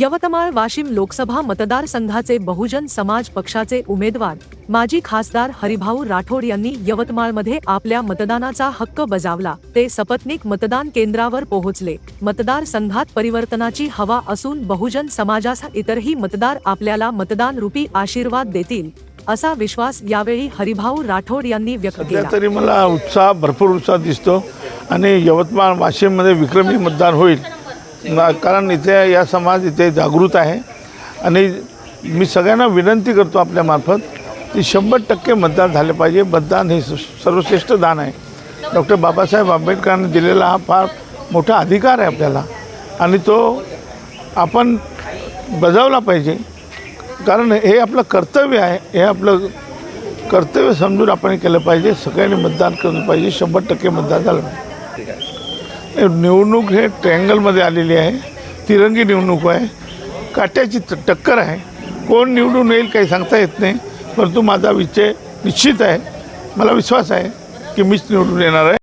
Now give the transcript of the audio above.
यवतमाळ वाशिम लोकसभा मतदारसंघाचे बहुजन समाज पक्षाचे उमेदवार माजी खासदार हरिभाऊ राठोड यांनी यवतमाळमध्ये आपल्या मतदानाचा हक्क बजावला. ते सपत्नीक मतदान केंद्रावर पोहोचले. मतदारसंघात परिवर्तनाची हवा असून बहुजन समाजाचा इतरही मतदार आपल्याला मतदान रूपी आशीर्वाद देतील असा विश्वास यावेळी हरिभाऊ राठोड यांनी व्यक्त केला. तरी मला उत्साह भरपूर उत्साह दिसतो आणि यवतमाळ वाशिममध्ये विक्रमी मतदान होईल. कारण इथे या समाज इथे जागृत आहे. आणि मी सगळ्यांना विनंती करतो आपल्यामार्फत की शंभर टक्के मतदान झाले पाहिजे. मतदान हे स- सर्वश्रेष्ठ दान आहे. डॉक्टर बाबासाहेब आंबेडकरांनी दिलेला हा फार मोठा अधिकार आहे आपल्याला. आणि तो आपण बजावला पाहिजे. कारण हे आपलं कर्तव्य आहे. हे आपलं कर्तव्य समजून आपण केलं पाहिजे. सगळ्यांनी मतदान केलं पाहिजे. शंभर टक्के मतदान झालं पाहिजे. निवडणूक हे ट्रँगलमध्ये आलेली आहे. तिरंगी निवडणूक आहे. काट्याची टक्कर आहे. कोण निवडून येईल काही सांगता येत नाही. परंतु माझा विषय निश्चित आहे. मला विश्वास आहे की मीच निवडून येणार आहे.